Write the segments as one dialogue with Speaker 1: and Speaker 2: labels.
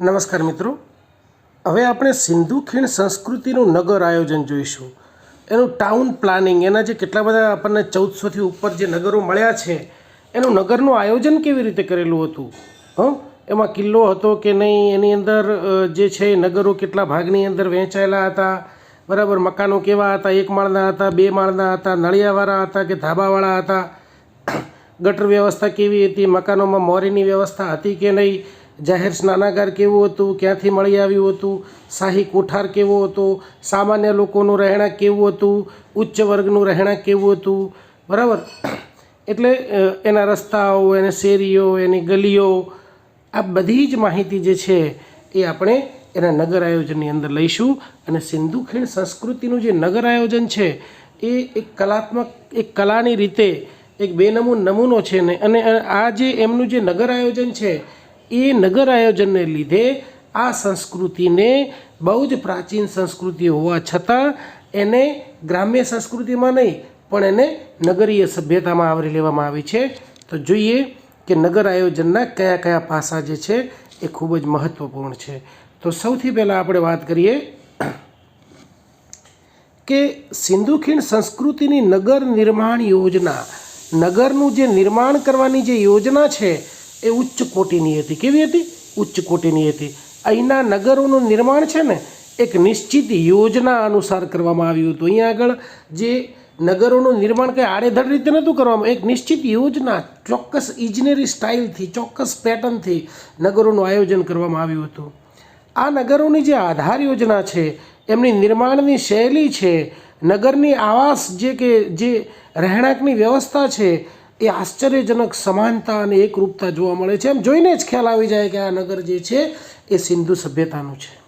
Speaker 1: નમસ્કાર મિત્રો. હવે આપણે સિંધુ ખીણ સંસ્કૃતિનું નગર આયોજન જોઈશું. એનું ટાઉન પ્લાનિંગ એના જે કેટલા બધા આપણને ચૌદસોથી ઉપર જે નગરો મળ્યા છે, એનું નગરનું આયોજન કેવી રીતે કરેલું હતું? હં? એમાં કિલ્લો હતો કે નહીં? એની અંદર જે છે નગરો કેટલા ભાગની અંદર વહેંચાયેલા હતા? બરાબર, મકાનો કેવા હતા? એક માળના હતા, બે માળના હતા, નળિયાવાળા હતા કે ધાબાવાળા હતા? ગટર વ્યવસ્થા કેવી હતી? મકાનોમાં મોરીની વ્યવસ્થા હતી કે નહીં? જાહેર સ્નાનાગાર કેવું હતું, ક્યાંથી મળી આવ્યું હતું, શાહી કોઠાર કેવો હતો, સામાન્ય લોકોનું રહેણાંક કેવું હતું, ઉચ્ચ વર્ગનું રહેણાંક કેવું હતું, બરાબર? એટલે એના રસ્તાઓ, એને શેરીઓ, એની ગલીઓ, આ બધી જ માહિતી જે છે એ આપણે એના નગર આયોજનની અંદર લઈશું અને સિંધુ ખીણ સંસ્કૃતિનું જે નગર આયોજન છે એ એક કલાત્મક, એક કલાની રીતે એક બેનમૂન નમૂનો છે ને, અને આ જે એમનું જે નગર આયોજન છે એ નગર આયોજનને લીધે આ સંસ્કૃતિને બહુ જ પ્રાચીન સંસ્કૃતિ હોવા છતાં એને ગ્રામ્ય સંસ્કૃતિમાં નહીં, પણ એને નગરીય સભ્યતામાં આવરી લેવામાં આવી છે. તો જોઈએ કે નગર આયોજનના કયા કયા પાસા જે છે એ ખૂબ જ મહત્ત્વપૂર્ણ છે. તો સૌથી પહેલાં આપણે વાત કરીએ કે સિંધુ ખીણ સંસ્કૃતિની નગર નિર્માણ યોજના, નગરનું જે નિર્માણ કરવાની જે યોજના છે એ ઉચ્ચ કોટીની હતી. કેવી હતી? ઉચ્ચ કોટીની હતી. અહીંના નગરોનું નિર્માણ છે ને, એક નિશ્ચિત યોજના અનુસાર કરવામાં આવ્યું હતું. અહીંયા આગળ જે નગરોનું નિર્માણ કંઈ આડેધડ રીતે નહોતું કરવામાં, એક નિશ્ચિત યોજના ચોક્કસ ઇજનેરી સ્ટાઇલથી, ચોક્કસ પેટર્નથી નગરોનું આયોજન કરવામાં આવ્યું હતું. આ નગરોની જે આધાર યોજના છે, એમની નિર્માણની શૈલી છે, નગરની આવાસ જે કે, જે રહેણાંકની વ્યવસ્થા છે એ આશ્ચર્યજનક સમાનતા અને એકરૂપતા જોવા મળે છે. એમ જોઈને જ ખ્યાલ આવી જાય કે આ નગર જે છે એ સિંધુ સભ્યતાનું છે.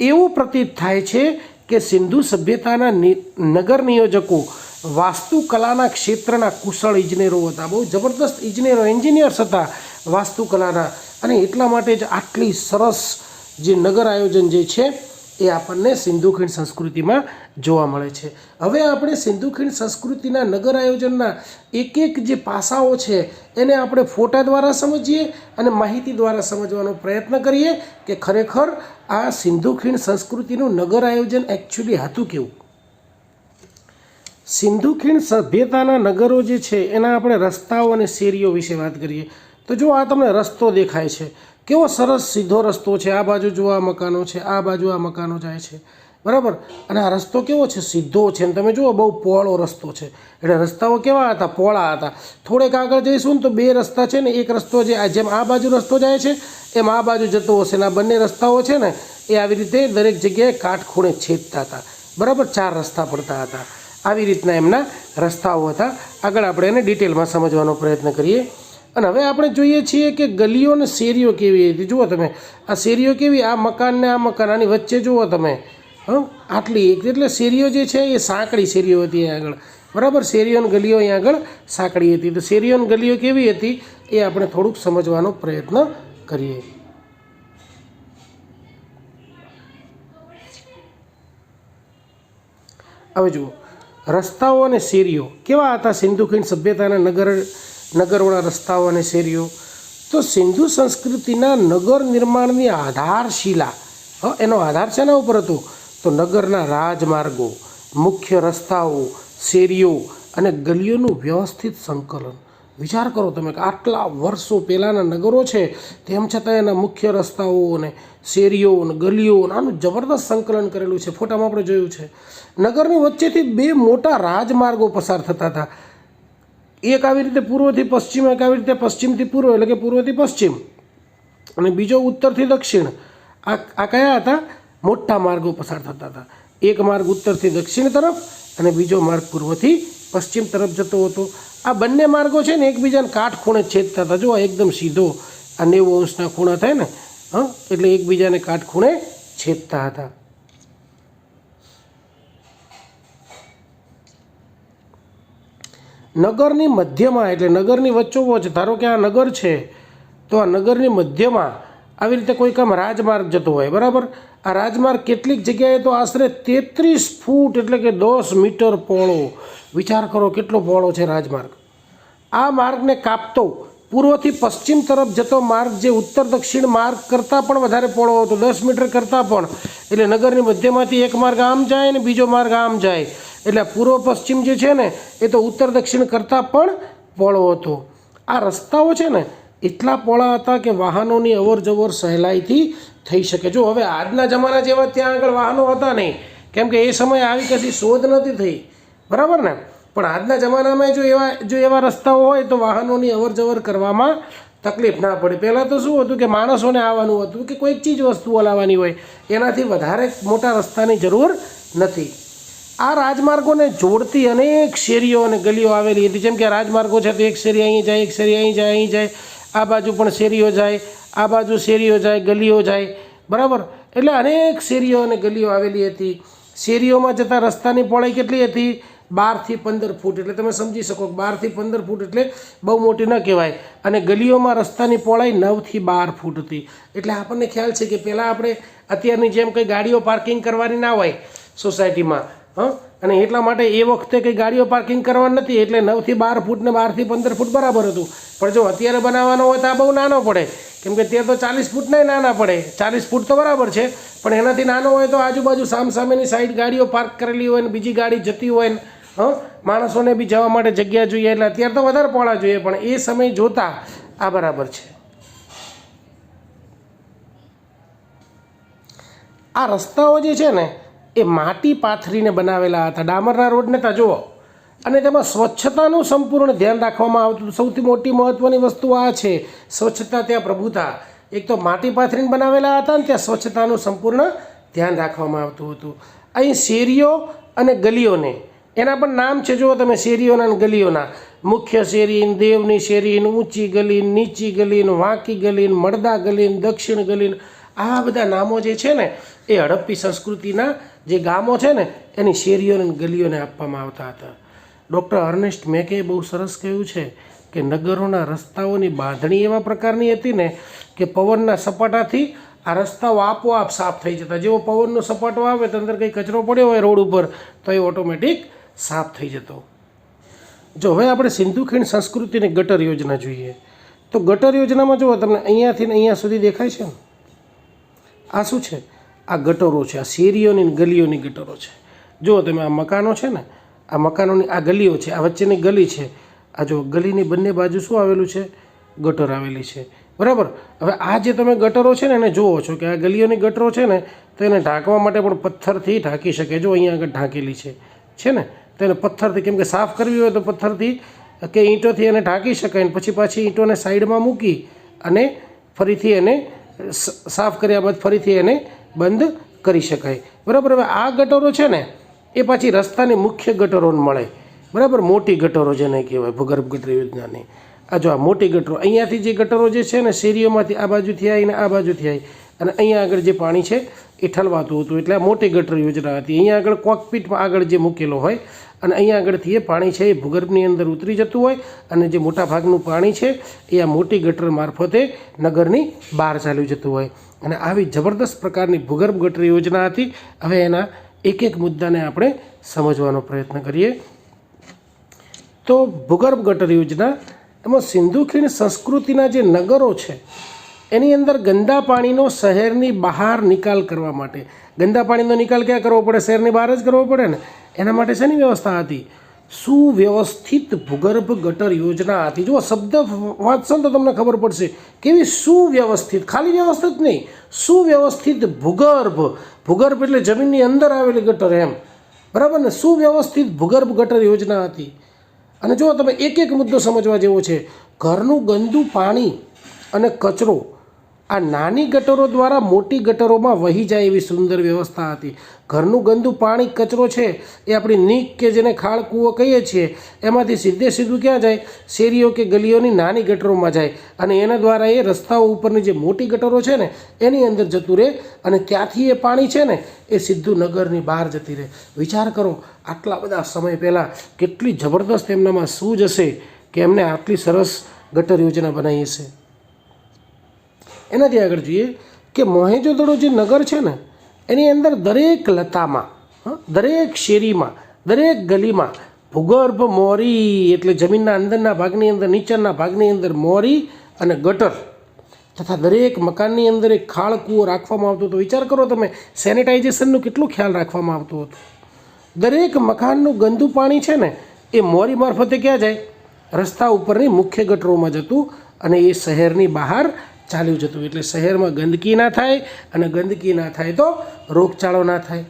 Speaker 1: એવું પ્રતીત થાય છે કે સિંધુ સભ્યતાના નગર નિયોજકો વાસ્તુકલાના ક્ષેત્રના કુશળ ઇજનેરો હતા. બહુ જબરદસ્ત ઇજનેરો, એન્જિનિયર્સ હતા વાસ્તુકલાના. અને એટલા માટે જ આટલી સરસ જે નગર આયોજન જે છે એ આપણને સિંધુ ખીણ સંસ્કૃતિમાં જોવા મળે છે. હવે આપણે સિંધુ ખીણ સંસ્કૃતિના નગર આયોજનના એક એક જે પાસાઓ છે, એને આપણે ફોટા દ્વારા સમજીએ અને માહિતી દ્વારા સમજવાનો પ્રયત્ન કરીએ કે ખરેખર આ સિંધુ ખીણ સંસ્કૃતિનું નગર આયોજન એકચ્યુઅલી હતું કેવું? સિંધુ ખીણ સભ્યતાના નગરો જે છે, એના આપણે રસ્તાઓ અને શેરીઓ વિશે વાત કરીએ. તો જો આ તમને રસ્તો દેખાય છે કેવો સરસ સીધો રસ્તો છે? આ બાજુ જો આ મકાનો છે, આ બાજુ આ મકાનો જાય છે. બરાબર? અને આ રસ્તો કેવો છે? સીધો છે. અને તમે જુઓ, બહુ પહોળો રસ્તો છે. એટલે રસ્તાઓ કેવા હતા? પહોળા હતા. થોડેક આગળ જઈશું ને તો બે રસ્તા છે ને, એક રસ્તો જે જેમ આ બાજુ રસ્તો જાય છે, એમ આ બાજુ જતો હશે. ને આ બંને રસ્તાઓ છે ને, એ આવી રીતે દરેક જગ્યાએ કાટખૂણે છેદતા હતા. બરાબર? ચાર રસ્તા પડતા હતા. આવી રીતના એમના રસ્તાઓ હતા. આગળ આપણે એને ડિટેલમાં સમજવાનો પ્રયત્ન કરીએ. અને હવે આપણે જોઈએ છીએ કે ગલીઓ અને શેરીઓ કેવી હતી. જુઓ તમે, આ શેરીઓ કેવી, આ મકાન ને આ મકાન, આની વચ્ચે જુઓ તમે. હં? આટલી એટલે શેરીઓ જે છે એ સાંકડી શેરીઓ હતી અહીંયા આગળ. બરાબર? શેરીઓ ગલીઓ અહીંયા આગળ સાંકડી હતી. તો શેરીઓ ગલીઓ કેવી હતી એ આપણે થોડુંક સમજવાનો પ્રયત્ન કરીએ. હવે જુઓ, રસ્તાઓ અને શેરીઓ કેવા હતા? સિંધુ ખીણ સભ્યતાના નગર નગરોના રસ્તાઓ અને શેરીઓ. તો સિંધુ સંસ્કૃતિના નગર નિર્માણની આધારશિલા એનો આધાર શેના ઉપર હતો? તો નગરના રાજમાર્ગો, મુખ્ય રસ્તાઓ, શેરીઓ અને ગલીઓનું વ્યવસ્થિત સંકલન. વિચાર કરો તમે કે આટલા વર્ષો પહેલાંના નગરો છે, તેમ છતાં એના મુખ્ય રસ્તાઓ અને શેરીઓ અને ગલીઓ આનું જબરદસ્ત સંકલન કરેલું છે. ફોટામાં આપણે જોયું છે. નગરની વચ્ચેથી બે મોટા રાજમાર્ગો પસાર થતા હતા. એક આવી રીતે પૂર્વથી પશ્ચિમ, એક આવી રીતે પશ્ચિમથી પૂર્વ, એટલે કે પૂર્વથી પશ્ચિમ. અને બીજો ઉત્તરથી દક્ષિણ. આ આ કયા હતા? મોટા માર્ગો પસાર થતા હતા. એક માર્ગ ઉત્તરથી દક્ષિણ તરફ અને બીજો માર્ગ પૂર્વથી પશ્ચિમ તરફ જતો હતો. આ બંને માર્ગો છે ને એકબીજાને કાટખૂણે છેદતા હતા. જો આ એકદમ સીધો આ નેવું અંશના ખૂણા થાય ને, હં, એટલે એકબીજાને કાટખૂણે છેદતા હતા. નગરની મધ્યમાં, એટલે નગરની વચ્ચોવચ, ધારો કે આ નગર છે, તો આ નગરની મધ્યમાં આવી રીતે કોઈક આમ રાજમાર્ગ જતો હોય, બરાબર? આ રાજમાર્ગ કેટલીક જગ્યાએ તો આશરે તેત્રીસ ફૂટ, એટલે કે દસ મીટર પહોળો વિચાર કરો કેટલો પહોળો છે રાજમાર્ગ. આ માર્ગને કાપતો, પૂર્વથી પશ્ચિમ તરફ જતો માર્ગ જે ઉત્તર દક્ષિણ માર્ગ કરતાં પણ વધારે પહોળો હતો, દસ મીટર કરતાં પણ. એટલે નગરની મધ્યમાંથી એક માર્ગ આમ જાય ને બીજો માર્ગ આમ જાય. એટલે પૂર્વ પશ્ચિમ જે છે ને, એ તો ઉત્તર દક્ષિણ કરતાં પણ પહોળો હતો. આ રસ્તાઓ છે ને, એટલા પહોળા હતા કે વાહનોની અવર જવર સહેલાઈથી થઈ શકે. જો હવે આજના જમાના જેવા ત્યાં આગળ વાહનો હતા નહીં, કેમ કે એ સમયે આવી કશી શોધ નથી થઈ. બરાબર ને? પણ આજના જમાનામાં જો એવા જો એવા રસ્તાઓ હોય તો વાહનોની અવર જવર કરવામાં તકલીફ ના પડે. પહેલાં તો શું હતું કે માણસોને આવવાનું હતું કે કોઈક ચીજ વસ્તુઓ લાવવાની હોય, એનાથી વધારે મોટા રસ્તાની જરૂર નથી. આ રાજમાર્ગોને જોડતી અનેક શેરીઓ અને ગલીઓ આવેલી હતી. જેમ કે રાજમાર્ગો છે, તો એક શેરી અહીં જાય, એક શેરી અહીં જાય અહીં જાય. આ બાજુ પણ શેરીઓ જાય, આ બાજુ શેરીઓ જાય, ગલીઓ જાય. બરાબર? એટલે અનેક શેરીઓ અને ગલીઓ આવેલી હતી. શેરીઓમાં જતા રસ્તાની પહોળાઈ કેટલી હતી? બારથી પંદર ફૂટ. એટલે તમે સમજી શકો બારથી પંદર ફૂટ એટલે બહુ મોટી ન કહેવાય. અને ગલીઓમાં રસ્તાની પહોળાઈ નવથી બાર ફૂટ હતી. એટલે આપણને ખ્યાલ છે કે પહેલાં આપણે અત્યારની જેમ કંઈ ગાડીઓ પાર્કિંગ કરવાની ના હોય સોસાયટીમાં હં? અને એટલા માટે એ વખતે કંઈ ગાડીઓ પાર્કિંગ કરવાની નથી, એટલે નવથી બાર ફૂટ ને બારથી પંદર ફૂટ બરાબર હતું. પણ જો અત્યારે બનાવવાનો હોય તો આ બહુ નાનો પડે. કેમ કે ત્યાં તો ચાલીસ ફૂટને નાના પડે. ચાલીસ ફૂટ તો બરાબર છે, પણ એનાથી નાનો હોય તો આજુબાજુ સામસામેની સાઈડ ગાડીઓ પાર્ક કરેલી હોય ને બીજી ગાડી જતી હોય ને, હં? માણસોને બી જવા માટે જગ્યા જોઈએ, એટલે અત્યારે તો વધારે પહોળા જોઈએ, પણ એ સમય જોતાં આ બરાબર છે. આ રસ્તાઓ જે છે ને એ માટી પાથરીને બનાવેલા હતા. ડામરના રોડને ત્યાં જુઓ. અને તેમાં સ્વચ્છતાનું સંપૂર્ણ ધ્યાન રાખવામાં આવતું. સૌથી મોટી મહત્ત્વની વસ્તુ આ છે. સ્વચ્છતા ત્યાં પ્રભુતા એક તો માટી પાથરીને બનાવેલા હતા ને ત્યાં સ્વચ્છતાનું સંપૂર્ણ ધ્યાન રાખવામાં આવતું હતું. અહીં શેરીઓ અને ગલીઓને. એના પણ નામ છે જુઓ તમે શેરીઓના અને ગલીઓના. મુખ્ય શેરીન, દેવની શેરીન, ઊંચી ગલી નીચી ગલીન, વાંકી ગલી મળદા ગલી દક્ષિણ ગલી આ બધા નામો જે છે ને એ હડપ્પી સંસ્કૃતિના જે ગામો છે ને, એની શેરીઓને અને ગલીઓને આપવામાં આવતા હતા. ડૉક્ટર અર્નેસ્ટ મેકે બહુ સરસ કહ્યું છે કે નગરોના રસ્તાઓની બાંધણી એવા પ્રકારની હતી ને કે પવનના સપાટાથી આ રસ્તાઓ આપોઆપ સાફ થઈ જતા. જેવો પવનનો સપાટો આવે તો અંદર કંઈ કચરો પડ્યો હોય રોડ ઉપર, તો એ ઓટોમેટિક સાફ થઈ જતો. જો હવે આપણે સિંધુ ખીણ સંસ્કૃતિની ગટર યોજના જોઈએ, તો ગટર યોજનામાં જુઓ તમને અહીંયાથી ને અહીંયા સુધી દેખાય છે ને? આ શું છે? આ ગટરો છે, આ શેરીઓની ગલીઓની ગટરો છે. જુઓ તમે, આ મકાનો છે ને, આ મકાનોની આ ગલીઓ છે, આ વચ્ચેની ગલી છે. આ જો ગલીની બંને બાજુ શું આવેલું છે? ગટર આવેલી છે. બરાબર? હવે આ જે તમે ગટરો છે ને, એને જુઓ છો કે આ ગલીઓની ગટરો છે ને, તો એને ઢાંકવા માટે પણ પથ્થરથી ઢાંકી શકે. જો અહીંયા આગળ ઢાંકેલી છે છે ને તેને પથ્થરથી, કેમ કે સાફ કરવી હોય તો પથ્થરથી કે ઈંટોથી એને ઢાંકી શકાય ને, પછી પાછી ઈંટોને સાઈડમાં મૂકી અને ફરીથી એને સાફ કર્યા બાદ ફરીથી એને બંધ કરી શકાય. બરાબર? હવે આ ગટરો છે ને, એ પાછી રસ્તાની મુખ્ય ગટરોને મળે. બરાબર? મોટી ગટરો જેને કહેવાય, ભૂગર્ભ ગટર યોજનાની. આ જો આ મોટી ગટરો, અહીંયાથી જે ગટરો જે છે ને, શેરીઓમાંથી આ બાજુથી આવીને આ બાજુથી આવી અને અહીંયા આગળ જે પાણી છે, એ ઠલવાતું હતું. એટલે મોટી ગટર યોજના હતી. અહીંયા આગળ કોકપીટમાં આગળ જે મૂકેલો હોય અને અહીંયા આગળથી એ પાણી છે એ ભૂગર્ભની અંદર ઉતરી જતું હોય અને જે મોટા ભાગનું પાણી છે, એ આ મોટી ગટર મારફતે નગરની બહાર ચાલ્યું જતું હોય. અને આવી જબરદસ્ત પ્રકારની ભૂગર્ભ ગટર યોજના હતી. હવે એના એક એક મુદ્દાને આપણે સમજવાનો પ્રયત્ન કરીએ. તો ભૂગર્ભ ગટર યોજના, એમાં સિંધુ ખીણ સંસ્કૃતિના જે નગરો છે એની અંદર ગંદા પાણીનો શહેરની બહાર નિકાલ કરવા માટે. ગંદા પાણીનો નિકાલ ક્યાં કરવો પડે? શહેરની બહાર જ કરવો પડે ને? એના માટે શેની વ્યવસ્થા હતી? સુવ્યવસ્થિત ભૂગર્ભ ગટર યોજના હતી. જો શબ્દ વાંચશો તો તમને ખબર પડશે. કેવી સુવ્યવસ્થિત, ખાલી વ્યવસ્થિત નહીં, સુવ્યવસ્થિત ભૂગર્ભ. ભૂગર્ભ એટલે જમીનની અંદર આવેલી ગટર એમ. બરાબર ને? સુવ્યવસ્થિત ભૂગર્ભ ગટર યોજના હતી. અને જો તમે એક એક મુદ્દો સમજવા જેવો છે. ઘરનું ગંદુ પાણી અને કચરો આ નાની ગટરો દ્વારા મોટી ગટરોમાં વહી જાય એવી સુંદર વ્યવસ્થા હતી. ઘરનું ગંદુ પાણી કચરો છે એ આપણી નીક કે જેને ખાળ કૂવો કહીએ છીએ, એમાંથી સીધે સીધું ક્યાં જાય? શેરીઓ કે ગલીઓની નાની ગટરોમાં જાય. અને એના દ્વારા એ રસ્તાઓ ઉપરની જે મોટી ગટરો છે ને, એની અંદર જતું રહે અને ત્યાંથી એ પાણી છે ને, એ સીધું નગરની બહાર જતી રહે. વિચાર કરો, આટલા બધા સમય પહેલાં કેટલી જબરદસ્ત એમનામાં સૂઝ હશે કે એમને આટલી સરસ ગટર યોજના બનાવી હશે. એનાથી આગળ જોઈએ કે મોહેજોદડો જે નગર છે ને, એની અંદર દરેક લતામાં દરેક શેરીમાં, દરેક ગલીમાં ભૂગર્ભ મોરી, એટલે જમીનના અંદરના ભાગની અંદર, નીચેના ભાગની અંદર મોરી અને ગટર તથા દરેક મકાનની અંદર એક ખાળ રાખવામાં આવતો હતો. વિચાર કરો તમે, સેનિટાઇઝેશનનું કેટલું ખ્યાલ રાખવામાં આવતું હતું. દરેક મકાનનું ગંદુ પાણી છે ને, એ મોરી મારફતે ક્યાં જાય? રસ્તા ઉપરની મુખ્ય ગટરોમાં જતું અને એ શહેરની બહાર ચાલ્યું જતું. એટલે શહેરમાં ગંદકી ના થાય અને ગંદકી ના થાય તો રોગચાળો ના થાય.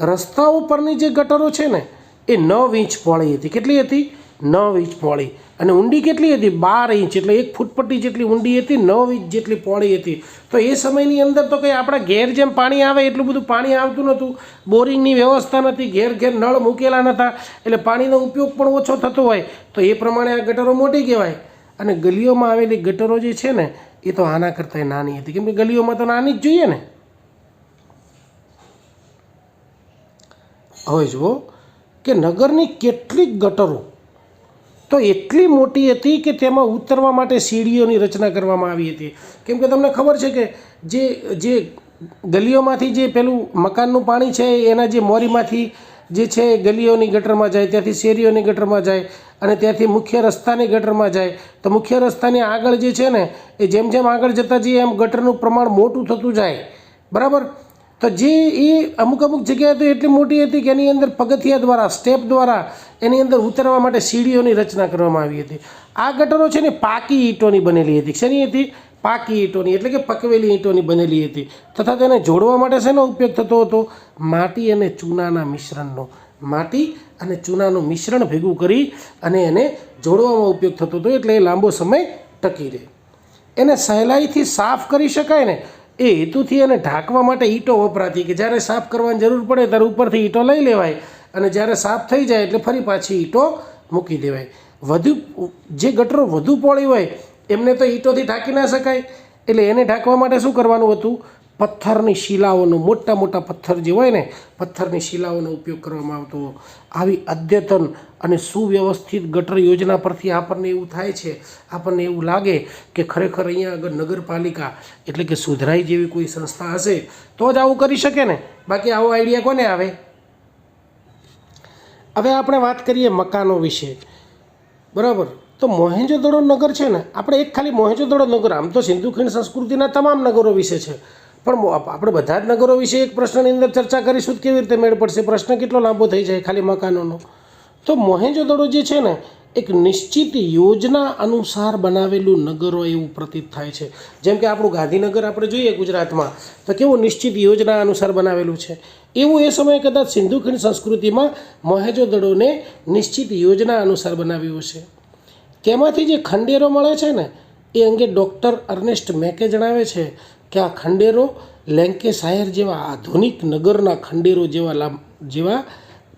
Speaker 1: રસ્તાઓ પરની જે ગટરો છે ને, એ નવ ઇંચ પહોળી હતી. કેટલી હતી? નવ ઇંચ પહોળી અને ઊંડી કેટલી હતી? બાર ઇંચ. એટલે એક ફૂટપટ્ટી જેટલી ઊંડી હતી, નવ ઇંચ જેટલી પહોળી હતી. તો એ સમયની અંદર તો કંઈ આપણા ઘેર જેમ પાણી આવે, એટલું બધું પાણી આવતું નહોતું. બોરિંગની વ્યવસ્થા નથી ઘેર ઘેર નળ મૂકેલા નહોતા. એટલે પાણીનો ઉપયોગ પણ ઓછો થતો હોય. તો એ પ્રમાણે આ ગટરો મોટી કહેવાય. અને ગલીઓમાં આવેલી ગટરો જે છે ને એ તો આના કરતાં નાની હતી. કેમ કે ગલીઓમાં તો નાની જ જોઈએ ને. હવે જુઓ કે નગરની કેટલીક ગટરો તો એટલી મોટી હતી કે તેમાં ઉતરવા માટે સીડીઓની રચના કરવામાં આવી હતી. કેમ કે તમને ખબર છે કે જે જે ગલીઓમાંથી જે પેલું મકાનનું પાણી છે, એના જે મોરીમાંથી જે છે એ ગલીઓની ગટરમાં જાય, ત્યાંથી શેરીઓની ગટરમાં જાય અને ત્યાંથી મુખ્ય રસ્તાની ગટરમાં જાય. તો મુખ્ય રસ્તાની આગળ જે છે ને, એ જેમ જેમ આગળ જતાં જઈએ, એમ ગટરનું પ્રમાણ મોટું થતું જાય. બરાબર? તો જે એ અમુક અમુક જગ્યાએ તો એટલી મોટી હતી કે એની અંદર પગથિયા દ્વારા, સ્ટેપ દ્વારા એની અંદર ઉતરવા માટે સીડીઓની રચના કરવામાં આવી હતી. આ ગટરો છે ને પાકી ઈંટોની બનેલી હતી. શેની હતી? પાકી ઈંટોની, એટલે કે પકવેલી ઈંટોની બનેલી હતી. તથા તેને જોડવા માટે શેનો ઉપયોગ થતો હતો? માટી અને ચૂનાના મિશ્રણનો. માટી અને ચૂનાનું મિશ્રણ ભેગું કરી અને એને જોડવામાં ઉપયોગ થતો હતો, એટલે એ લાંબો સમય ટકી રહે. એને સહેલાઈથી સાફ કરી શકાય ને, એ હેતુથી એને ઢાંકવા માટે ઈંટો વપરાતી કે જ્યારે સાફ કરવાની જરૂર પડે ત્યારે ઉપરથી ઈંટો લઈ લેવાય અને જ્યારે સાફ થઈ જાય એટલે ફરી પાછી ઈંટો મૂકી દેવાય. વધુ, જે ગટરો વધુ પોળી હોય એમને તો ઈંટોથી ઢાંકી ના શકાય. એટલે એને ઢાંકવા માટે શું કરવાનું હતું? પથ્થરની શિલાઓનો, મોટા મોટા પથ્થર જે હોય ને, પથ્થરની શિલાઓનો ઉપયોગ કરવામાં આવતો. આવી અદ્યતન અને સુવ્યવસ્થિત ગટર યોજના પરથી આપણને એવું થાય છે, આપણને એવું લાગે કે ખરેખર અહીંયા આગળ નગરપાલિકા, એટલે કે સુધરાઈ જેવી કોઈ સંસ્થા હશે, તો જ આવું કરી શકે ને. બાકી આવો આઈડિયા કોને આવે? હવે આપણે વાત કરીએ મકાનો વિશે. બરાબર? તો મોહેંજોદડો નગર છે ને, આપણે એક ખાલી મોહેંજોદડો નગર, આમ તો સિંધુ ખીણ સંસ્કૃતિના તમામ નગરો વિશે છે. પણ આપણે બધા જ નગરો વિશે એક પ્રશ્નની અંદર ચર્ચા કરીશું કેવી રીતે મેળ પડશે? પ્રશ્ન કેટલો લાંબો થઈ જાય ખાલી મકાનોનો? તો મોહેંજોદડો જે છે ને, એક નિશ્ચિત યોજના અનુસાર બનાવેલું નગરો એવું પ્રતીત થાય છે. જેમ કે આપણું ગાંધીનગર આપણે જોઈએ ગુજરાતમાં, તો કેવું નિશ્ચિત યોજના અનુસાર બનાવેલું છે? એવું એ સમયે કદાચ સિંધુ ખીણ સંસ્કૃતિમાં મોહેંજોદડોને નિશ્ચિત યોજના અનુસાર બનાવ્યું છે તેમાંથી જે ખંડેરો મળે છે ને, એ અંગે ડૉક્ટર અર્નેસ્ટ મેકે જણાવે છે કે આ ખંડેરો લેન્કેશાયર જેવા આધુનિક નગરના ખંડેરો જેવા લામ, જેવા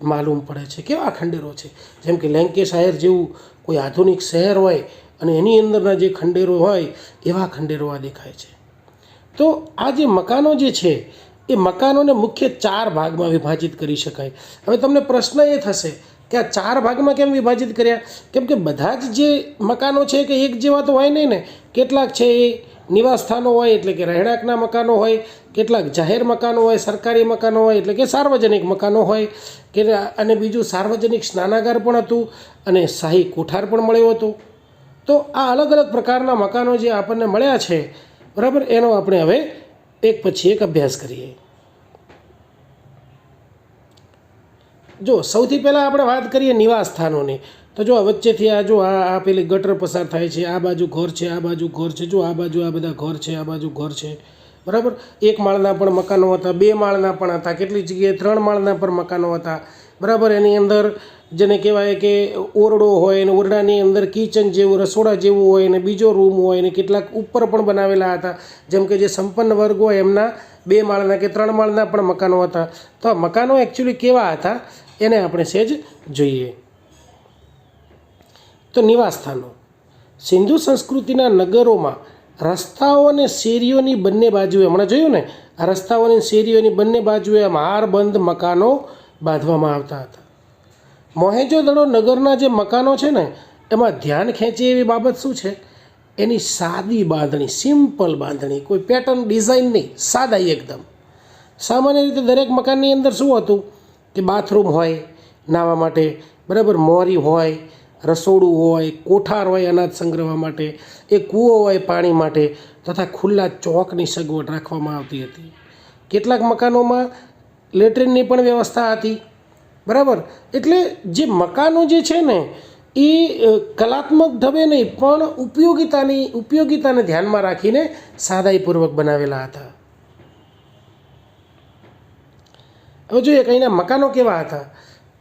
Speaker 1: માલુમ પડે છે. કેવા ખંડેરો છે? જેમ કે લેન્કેશાયર જેવું કોઈ આધુનિક શહેર હોય અને એની અંદરના જે ખંડેરો હોય, એવા ખંડેરો આ દેખાય છે. તો આ જે મકાનો જે છે, એ મકાનોને મુખ્ય ચાર ભાગમાં વિભાજિત કરી શકાય. હવે તમને પ્રશ્ન એ થશે કે આ ચાર ભાગમાં કેમ વિભાજિત કર્યા? કેમ કે બધા જ જે મકાનો છે કે એક જેવા તો હોય નહીં ને, કેટલાક છે એ નિવાસસ્થાનો હોય એટલે કે રહેણાંકના મકાનો હોય, કેટલાક જાહેર મકાનો હોય, સરકારી મકાનો હોય, એટલે કે સાર્વજનિક મકાનો હોય, કે અને બીજું સાર્વજનિક સ્નાનાગાર પણ હતું અને શાહી કોઠાર પણ મળ્યો હતો. તો આ અલગ અલગ પ્રકારના મકાનો જે આપણને મળ્યા છે, બરાબર? એનો આપણે હવે એક પછી એક અભ્યાસ કરીએ. જો, સૌથી પહેલાં આપણે વાત કરીએ નિવાસ સ્થાનોની તો જો, આ વચ્ચેથી આ જો, આ આ પેલી ગટર પસાર થાય છે, આ બાજુ ઘર છે, આ બાજુ ઘર છે, જો, આ બાજુ આ બધા ઘર છે, આ બાજુ ઘર છે. બરાબર? એક માળના પણ મકાનો હતા, બે માળના પણ હતા કેટલી જગ્યાએ ત્રણ માળના પણ મકાનો હતા. બરાબર? એની અંદર જેને કહેવાય કે ઓરડો હોય ને ઓરડાની અંદર કિચન જેવું, રસોડા જેવું હોય ને બીજો રૂમ હોય ને કેટલાક ઉપર પણ બનાવેલા હતા. જેમ કે જે સંપન્ન વર્ગ હોય, એમના બે માળના કે ત્રણ માળના પણ મકાનો હતા. તો આ મકાનો એકચ્યુઅલી કેવા હતા? એને આપણે સહેજ જોઈએ. તો નિવાસસ્થાનો. સિંધુ સંસ્કૃતિના નગરોમાં રસ્તાઓ અને શેરીઓની બંને બાજુએ, હમણાં જોયું ને? આ રસ્તાઓની શેરીઓની બંને બાજુએ મારબંધ મકાનો બાંધવામાં આવતા હતા. મોહેજોદડો નગરના જે મકાનો છે ને, એમાં ધ્યાન ખેંચે એવી બાબત શું છે? એની સાદી બાંધણી, સિમ્પલ બાંધણી. કોઈ પેટર્ન ડિઝાઇન નહીં, સાદાઈ એકદમ. સામાન્ય રીતે દરેક મકાનની અંદર શું હતું? કે બાથરૂમ હોય નાહવા માટે, બરાબર મોરી હોય, રસોડું હોય, કોઠાર હોય અનાજ સંગ્રહવા માટે, એ કૂવો હોય પાણી માટે તથા ખુલ્લા ચોકની સગવડ રાખવામાં આવતી હતી. કેટલાક મકાનોમાં લેટ્રિનની પણ વ્યવસ્થા હતી, બરાબર? એટલે જે મકાનો જે છે ને, એ કલાત્મક ઢબે નહીં, પણ ઉપયોગિતાની, ઉપયોગિતાને ધ્યાનમાં રાખીને સાદાઈપૂર્વક બનાવેલા હતા. હવે જોઈએ કે અહીંના મકાનો કેવા હતા.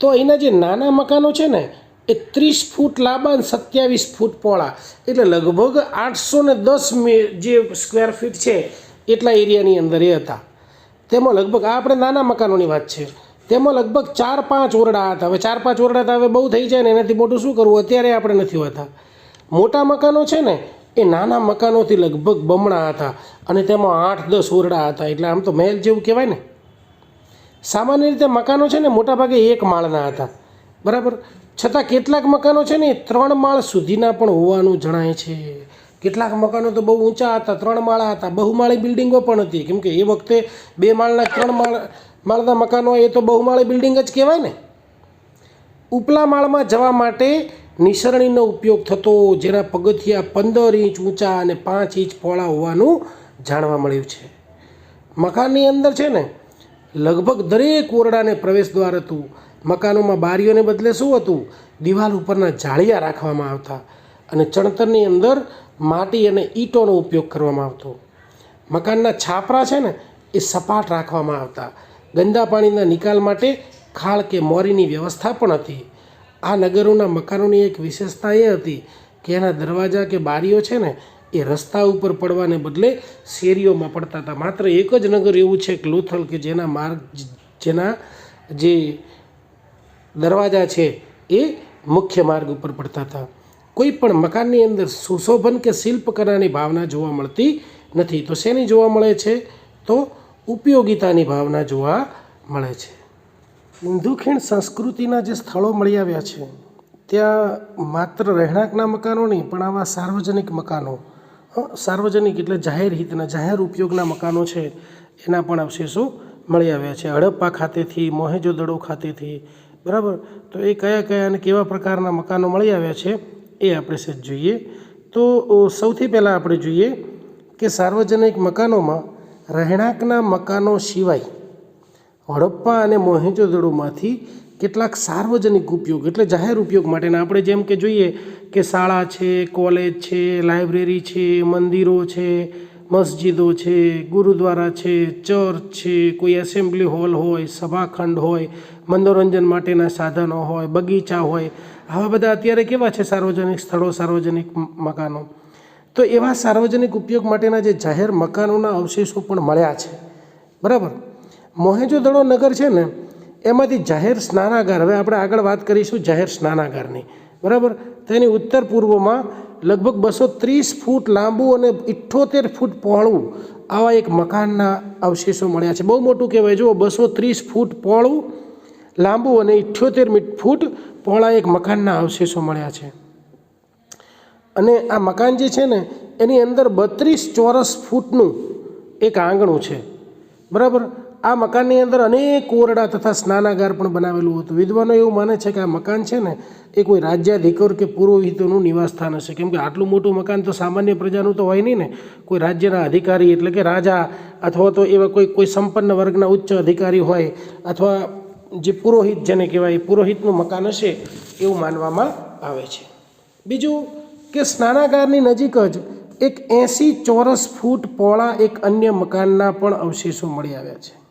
Speaker 1: તો અહીંના જે નાના મકાનો છે ને, એ ત્રીસ ફૂટ લાંબા અને સત્યાવીસ ફૂટ પહોળા. એટલે લગભગ આઠસો ને દસ જે સ્ક્વેર ફીટ છે, એટલા એરિયાની અંદર એ હતા. તેમાં લગભગ, આ આપણે નાના મકાનોની વાત છે. તેમાં લગભગ ચાર પાંચ ઓરડા હતા. હવે ચાર પાંચ ઓરડા તો હવે બહુ થઈ જાય ને, એનાથી મોટું શું કરવું? અત્યારે આપણે નથી હોતા. મોટા મકાનો છે ને, એ નાના મકાનોથી લગભગ બમણા હતા. અને તેમાં આઠ દસ ઓરડા હતા. એટલે આમ તો મહેલ જેવું કહેવાય ને. સામાન્ય રીતે મકાનો છે ને મોટાભાગે એક માળના હતા. બરાબર? છતાં કેટલાક મકાનો છે ને એ ત્રણ માળ સુધીના પણ હોવાનું જણાય છે. કેટલાક મકાનો તો બહુ ઊંચા હતા, ત્રણ માળા હતા. બહુમાળી બિલ્ડિંગો પણ હતી. કેમ કે એ વખતે બે માળના, ત્રણ માળ, માળના મકાનો એ તો બહુમાળી બિલ્ડિંગ જ કહેવાય ને. ઉપલા માળમાં જવા માટે નિસરણીનો ઉપયોગ થતો, જેના પગથિયા પંદર ઇંચ ઊંચા અને પાંચ ઇંચ પહોળા હોવાનું જાણવા મળ્યું છે. મકાનની અંદર છે ને લગભગ દરેક ઓરડાને પ્રવેશ દ્વાર હતું. મકાનોમાં બારીઓને બદલે શું હતું? દિવાલ ઉપરના જાળિયા રાખવામાં આવતા અને ચણતરની અંદર માટી અને ઈંટોનો ઉપયોગ કરવામાં આવતો. મકાનના છાપરા છે ને, એ સપાટ રાખવામાં આવતા. ગંદા પાણીના નિકાલ માટે ખાળ કે મોરીની વ્યવસ્થા પણ હતી. આ નગરોના મકાનોની એક વિશેષતા એ હતી કે એના દરવાજા કે બારીઓ છે ને એ રસ્તા ઉપર પડવાને બદલે શેરીઓમાં પડતા હતા. માત્ર એક જ નગર એવું છે કે લોથલ કે જેના માર્ગ જેના જે દરવાજા છે એ મુખ્ય માર્ગ ઉપર પડતા હતા. કોઈ પણ મકાનની અંદર સુશોભન કે શિલ્પકલાની ભાવના જોવા મળતી નથી. તો શેની જોવા મળે છે? તો ઉપયોગિતાની ભાવના જોવા મળે છે. સિંધુ ખીણ સંસ્કૃતિના જે સ્થળો મળી આવ્યા છે, ત્યાં માત્ર રહેણાંકના મકાનો નહીં, પણ આવા સાર્વજનિક મકાનો સાર્વજનિક એટલે જાહેર હિતના, જાહેર ઉપયોગના મકાનો છે, એના પણ અવશેષો મળી આવ્યા છે. હડપ્પા ખાતેથી મોહેજોદડો ખાતેથી, બરાબર? તો એ કયા કયા અને કેવા પ્રકારના મકાનો મળી આવ્યા છે, એ આપણે સજ જોઈએ. તો સૌથી પહેલાં આપણે જોઈએ કે સાર્વજનિક મકાનોમાં રહેણાંકના મકાનો સિવાય હડપ્પા અને મોહેંજોદડોમાંથી કેટલાક સાર્વજનિક ઉપયોગ એટલે જાહેર ઉપયોગ માટેના આપણે જેમ કે જોઈએ કે શાળા છે, કોલેજ છે, લાઇબ્રેરી છે, મંદિરો છે, મસ્જિદો છે, ગુરુદ્વારા છે, ચર્ચ છે, કોઈ એસેમ્બલી હોલ હોય, સભાખંડ હોય, મનોરંજન માટેના સાધનો હોય, બગીચા હોય, આવા બધા અત્યારે કેવા છે સાર્વજનિક સ્થળો, સાર્વજનિક મકાનો? તો એવા સાર્વજનિક ઉપયોગ માટેના જે જાહેર મકાનોના અવશેષો પણ મળ્યા છે. બરાબર? મોહેંજોદડો નગર છે ને એમાંથી જાહેર સ્નાનાગાર, હવે આપણે આગળ વાત કરીશું જાહેર સ્નાનાગારની. બરાબર? તેની ઉત્તર પૂર્વમાં લગભગ બસો ત્રીસ ફૂટ લાંબુ અને ઇઠ્ઠોતેર ફૂટ પહોળું આવા એક મકાનના અવશેષો મળ્યા છે. બહુ મોટું કહેવાય. જુઓ, બસો ત્રીસ ફૂટ પહોળું લાંબુ અને ઇઠ્ઠોતેર ફૂટ પહોળા એક મકાનના અવશેષો મળ્યા છે. અને આ મકાન જે છે ને, એની અંદર બત્રીસ ચોરસ ફૂટનું એક આંગણું છે. બરાબર? આ મકાનની અંદર અનેક ઓરડા તથા સ્નાનાગાર પણ બનાવેલું હતું. વિદ્વાનો એવું માને છે કે આ મકાન છે ને, એ કોઈ રાજ્યાધિકર કે પુરોહિતોનું નિવાસસ્થાન હશે. કેમ કે આટલું મોટું મકાન તો સામાન્ય પ્રજાનું તો હોય નહીં ને. કોઈ રાજ્યના અધિકારી એટલે કે રાજા અથવા તો એવા કોઈ કોઈ સંપન્ન વર્ગના ઉચ્ચ અધિકારી હોય અથવા જે પુરોહિત જેને કહેવાય પુરોહિતનું મકાન હશે એવું માનવામાં આવે છે. બીજું કે સ્નાનાગારની નજીક જ એક એંસી ચોરસ ફૂટ પહોળા એક અન્ય મકાનના પણ અવશેષો મળી આવ્યા છે.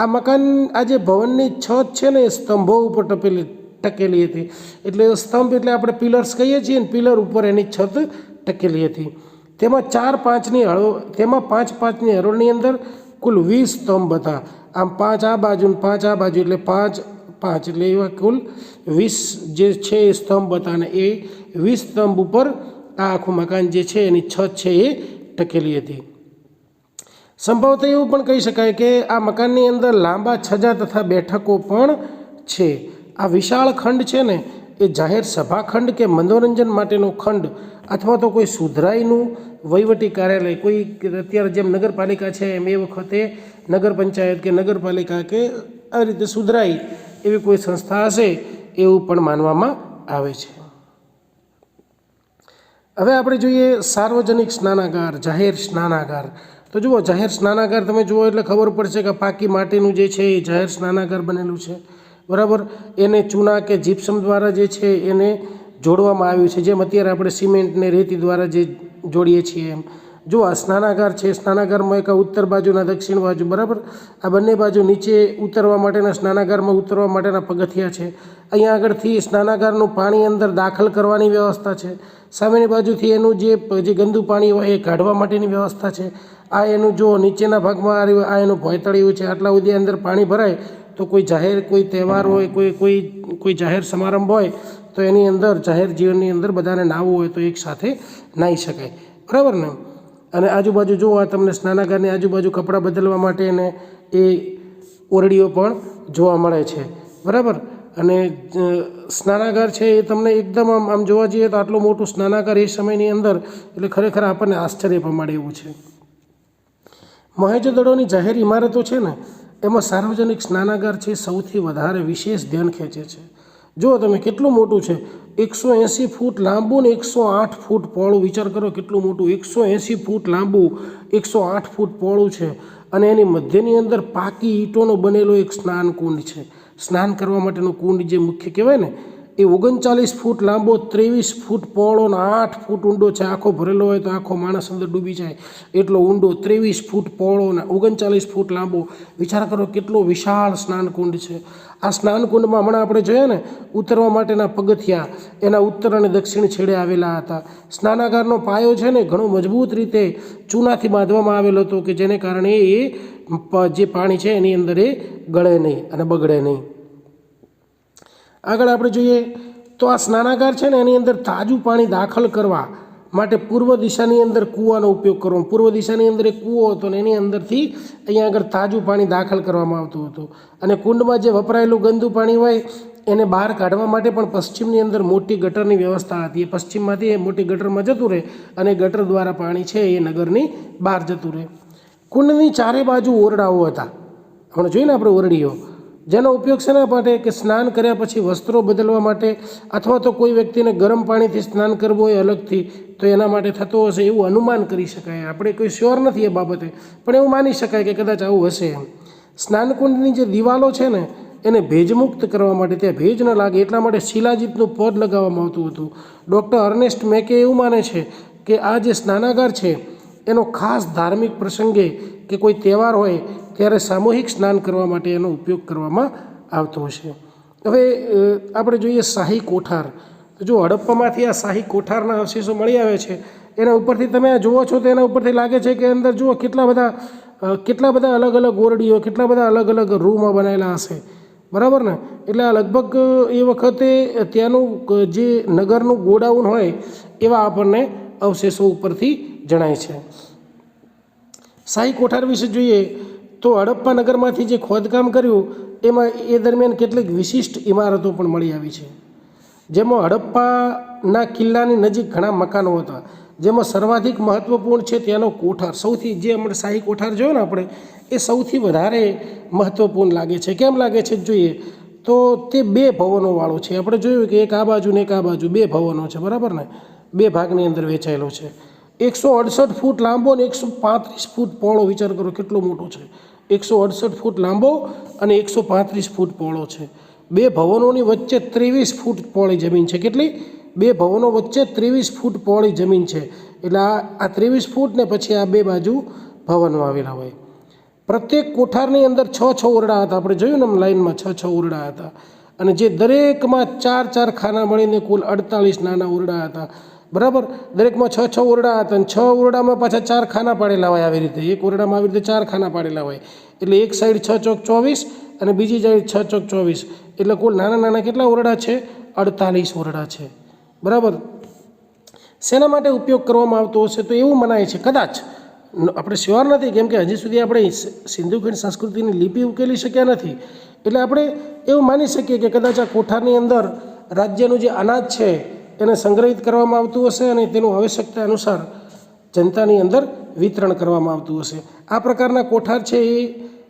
Speaker 1: આ મકાન આ જે ભવનની છત છે ને એ સ્તંભો ઉપર ટપેલી ટકેલી હતી. એટલે સ્તંભ એટલે આપણે પિલર્સ કહીએ છીએ ને પિલર ઉપર એની છત ટકેલી હતી. તેમાં ચાર પાંચની હળો તેમાં પાંચ પાંચની હરોળની અંદર કુલ વીસ સ્તંભ હતા. આમ પાંચ આ બાજુ ને પાંચ આ બાજુ એટલે પાંચ પાંચ એટલે એવા કુલ વીસ જે છે એ સ્તંભ હતા અને એ વીસ સ્તંભ ઉપર આ આખું મકાન જે છે એની છત છે એ ટકેલી હતી. સંભવતઃ એવું પણ કહી શકાય કે આ મકાનની અંદર લાંબા છજા તથા બેઠકો પણ છે. આ વિશાળ ખંડ છે ને, એ જાહેર સભાખંડ કે મનોરંજન માટેનો ખંડ અથવા તો કોઈ સુધરાઈનું વહીવટી કાર્યાલય, કોઈ અત્યારે જેમ નગરપાલિકા છે એમ એ વખતે નગર પંચાયત કે નગરપાલિકા કે આ રીતે સુધરાઈ એવી કોઈ સંસ્થા હશે એવું પણ માનવામાં આવે છે. હવે આપણે જોઈએ સાર્વજનિક સ્નાનાગાર, જાહેર સ્નાનાગાર. તો જુઓ, જાહેર સ્નાનાગાર તમે જુઓ એટલે ખબર પડશે કે પાકી માટીનું જે છે એ જાહેર સ્નાનાગાર બનેલું છે. બરાબર? એને ચૂના કે જીપ્સમ દ્વારા જે છે એને જોડવામાં આવ્યું છે. જેમ અત્યારે આપણે સિમેન્ટ ને રેતી દ્વારા જે જોડીએ છીએ એમ. જો આ સ્નાનાગાર છે, સ્નાનાગારમાં એક ઉત્તર બાજુના દક્ષિણ બાજુ, બરાબર? આ બંને બાજુ નીચે ઉતરવા માટેના સ્નાનાગારમાં ઉતરવા માટેના પગથિયા છે. અહીંયા આગળથી સ્નાનાગારનું પાણી અંદર દાખલ કરવાની વ્યવસ્થા છે. સામેની બાજુથી એનું જે જે ગંદુ પાણી હોય એ કાઢવા માટેની વ્યવસ્થા છે. આ એનું જો નીચેના ભાગમાં આવ્યું આ એનું ભોયતળિયું છે, આટલા સુધી અંદર પાણી ભરાય, તો કોઈ જાહેર કોઈ તહેવાર હોય, કોઈ કોઈ કોઈ જાહેર સમારંભ હોય, તો એની અંદર જાહેર જીવનની અંદર બધાને નાહવું હોય તો એક સાથે નાહી શકાય. બરાબર ને? અને આજુબાજુ જુઓ આ તમને સ્નાનાગારની આજુબાજુ કપડાં બદલવા માટે ને એ ઓરડીઓ પણ જોવા મળે છે. બરાબર? અને સ્નાનાગાર છે એ તમને એકદમ આમ આમ જોવા જઈએ તો આટલું મોટું સ્નાનાગાર એ સમયની અંદર એટલે ખરેખર આપણને આશ્ચર્ય પમાડે એવું છે. મહેજોદડોની જાહેર ઇમારતો છે ને, એમાં સાર્વજનિક સ્નાનાગાર છે સૌથી વધારે વિશેષ ધ્યાન ખેંચે છે. જુઓ તમે કેટલું મોટું છે, એકસો એંસી ફૂટ લાંબુ ને એકસો આઠ ફૂટ પહોળું વિચાર કરો કેટલું મોટું, એકસો એંસી ફૂટ લાંબુ, એકસો આઠ ફૂટ પહોળું છે. અને એની મધ્યની અંદર પાકી ઈંટોનો બનેલો એક સ્નાન કુંડ છે. સ્નાન કરવા માટેનો કુંડ જે મુખ્ય કહેવાય ને, એ ઓગણચાલીસ ફૂટ લાંબો, ત્રેવીસ ફૂટ પહોળો અને આઠ ફૂટ ઊંડો છે. આખો ભરેલો હોય તો આખો માણસ અંદર ડૂબી જાય. એટલો ઊંડો ત્રેવીસ ફૂટ પહોળો અને ઓગણચાલીસ ફૂટ લાંબો. વિચાર કરો કેટલો વિશાળ સ્નાનકુંડ છે. આ સ્નાનકુંડમાં હમણાં આપણે જોઈએ ને, ઉતરવા માટેના પગથિયા, એના ઉત્તર અને દક્ષિણ છેડે આવેલા હતા. સ્નાનાગારનો પાયો છે ને ઘણો મજબૂત રીતે ચૂનાથી બાંધવામાં આવેલો હતો કે જેને કારણે એ જે પાણી છે એની અંદર એ ગળે નહીં અને બગડે નહીં. આગળ આપણે જોઈએ, તો આ સ્નાનાગાર છે ને એની અંદર તાજું પાણી દાખલ કરવા માટે પૂર્વ દિશાની અંદર કૂવાનો ઉપયોગ કરવો. પૂર્વ દિશાની અંદર એક કૂવો હતો ને એની અંદરથી અહીંયા આગળ તાજું પાણી દાખલ કરવામાં આવતું હતું. અને કુંડમાં જે વપરાયેલું ગંદુ પાણી હોય, એને બહાર કાઢવા માટે પણ પશ્ચિમની અંદર મોટી ગટરની વ્યવસ્થા હતી. એ પશ્ચિમમાંથી એ મોટી ગટરમાં જતું રહે અને ગટર દ્વારા પાણી છે એ નગરની બહાર જતું રહે. કુંડની ચારે બાજુ ઓરડાઓ હતા. હમણાં જોઈએ ને આપણે ઓરડીઓ? જેનો ઉપયોગ શેના માટે? કે સ્નાન કર્યા પછી વસ્ત્રો બદલવા માટે? અથવા તો કોઈ વ્યક્તિને ગરમ પાણીથી સ્નાન કરવું હોય અલગથી તો એના માટે થતો હશે એવું અનુમાન કરી શકાય. આપણે કોઈ શ્યોર નથી એ બાબતે. પણ એવું માની શકાય કે કદાચ આવું હશે એમ. સ્નાનકુંડની જે દિવાલો છે ને, એને ભેજમુક્ત કરવા માટે ત્યાં ભેજ ન લાગે એટલા માટે શિલાજીતનું પદ લગાવવામાં આવતું હતું. ડૉક્ટર અર્નેસ્ટ મેકે એવું માને છે કે આ જે સ્નાનાગાર છે એનો ખાસ ધાર્મિક પ્રસંગે કે કોઈ તહેવાર હોય ત્યારે સામૂહિક સ્નાન કરવા માટે એનો ઉપયોગ કરવામાં આવતો હશે. હવે આપણે જોઈએ શાહી કોઠાર. જો હડપ્પામાંથી આ શાહી કોઠારના અવશેષો મળી આવે છે, એના ઉપરથી તમે આ જુઓ છો તો એના ઉપરથી લાગે છે કે અંદર જુઓ કેટલા બધા કેટલા બધા અલગ અલગ ઓરડીઓ, કેટલા બધા અલગ અલગ રૂમો બનાવેલા હશે. બરાબર ને? એટલે આ લગભગ, એ વખતે ત્યાંનું જે નગરનું ગોડાઉન હોય એવા આપણને અવશેષો ઉપરથી જણાય છે. શાહી કોઠાર વિશે જોઈએ તો હડપ્પા નગરમાંથી જે ખોદકામ કર્યું, એમાં એ દરમિયાન કેટલીક વિશિષ્ટ ઇમારતો પણ મળી આવી છે. જેમાં હડપ્પાના કિલ્લાની નજીક ઘણા મકાનો હતા. જેમાં સર્વાધિક મહત્ત્વપૂર્ણ છે ત્યાંનો કોઠાર. સૌથી જે આપણે શાહી કોઠાર જોયો ને આપણે, એ સૌથી વધારે મહત્ત્વપૂર્ણ લાગે છે. કેમ લાગે છે જોઈએ? તો તે બે ભવનોવાળો છે. આપણે જોયું કે એક આ બાજુ ને એક આ બાજુ બે ભવનો છે, બરાબર ને? બે ભાગની અંદર વેચાયેલો છે. એકસો અડસઠ ફૂટ લાંબો અને એકસો પાંત્રીસ ફૂટ પહોળો વિચાર કરો કેટલો મોટો છે. એકસો અડસઠ ફૂટ લાંબો અને એકસો પાંત્રીસ ફૂટ પહોળો છે. બે ભવનોની વચ્ચે ત્રેવીસ ફૂટ પહોળી જમીન છે. કેટલી? બે ભવનો વચ્ચે ત્રેવીસ ફૂટ પહોળી જમીન છે. એટલે આ ત્રેવીસ ફૂટ ને પછી આ બે બાજુ ભવનો આવેલા હોય. પ્રત્યેક કોઠારની અંદર છ છ ઓરડા હતા. આપણે જોયું ને આમ લાઇનમાં છ છ ઓરડા હતા. અને જે દરેકમાં ચાર ચાર ખાના મળીને કુલ અડતાલીસ નાના ઓરડા હતા. બરાબર? દરેકમાં છ છ ઓરડા હતા અને છ ઓરડામાં પાછા ચાર ખાના પાડેલા હોય આવી રીતે. એક ઓરડામાં આવી રીતે ચાર ખાના પાડેલા હોય. એટલે એક સાઈડ છ ચોક ચોવીસ અને બીજી સાઈડ છ ચોક ચોવીસ. એટલે કુલ નાના નાના કેટલા ઓરડા છે? અડતાલીસ ઓરડા છે. બરાબર? શેના માટે ઉપયોગ કરવામાં આવતો હશે તો એવું મનાય છે. કદાચ. આપણે શ્યોર નથી, કેમ કે હજી સુધી આપણે સિંધુ ખીણ સંસ્કૃતિની લિપિ ઉકેલી શક્યા નથી. એટલે આપણે એવું માની શકીએ કે કદાચ આ કોઠારની અંદર રાજ્યનું જે અનાજ છે એને સંગ્રહિત કરવામાં આવતું હશે અને તેનું આવશ્યકતા અનુસાર જનતાની અંદર વિતરણ કરવામાં આવતું હશે. આ પ્રકારના કોઠાર છે એ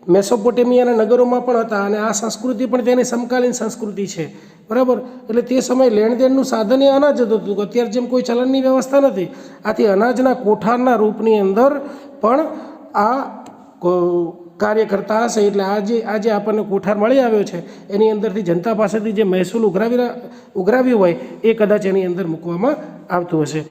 Speaker 1: મેસોપોટેમિયાના નગરોમાં પણ હતા અને આ સંસ્કૃતિ પણ તેની સમકાલીન સંસ્કૃતિ છે. બરાબર? એટલે તે સમયે લેણ દેણનું સાધન એ અનાજ જ હતું. અત્યારે જેમ કોઈ ચલણની વ્યવસ્થા નથી, આથી અનાજના કોઠારના રૂપની અંદર પણ આ કાર્ય કરતા હશે એટલે આજે આજે આપણને કોઠાર મળી આવ્યો છે. એની અંદરથી જનતા પાસેથી જે મહેસૂલ ઉઘરાવી ઉઘરાવ્યું હોય એ કદાચ એની અંદર મૂકવામાં આવતું હશે.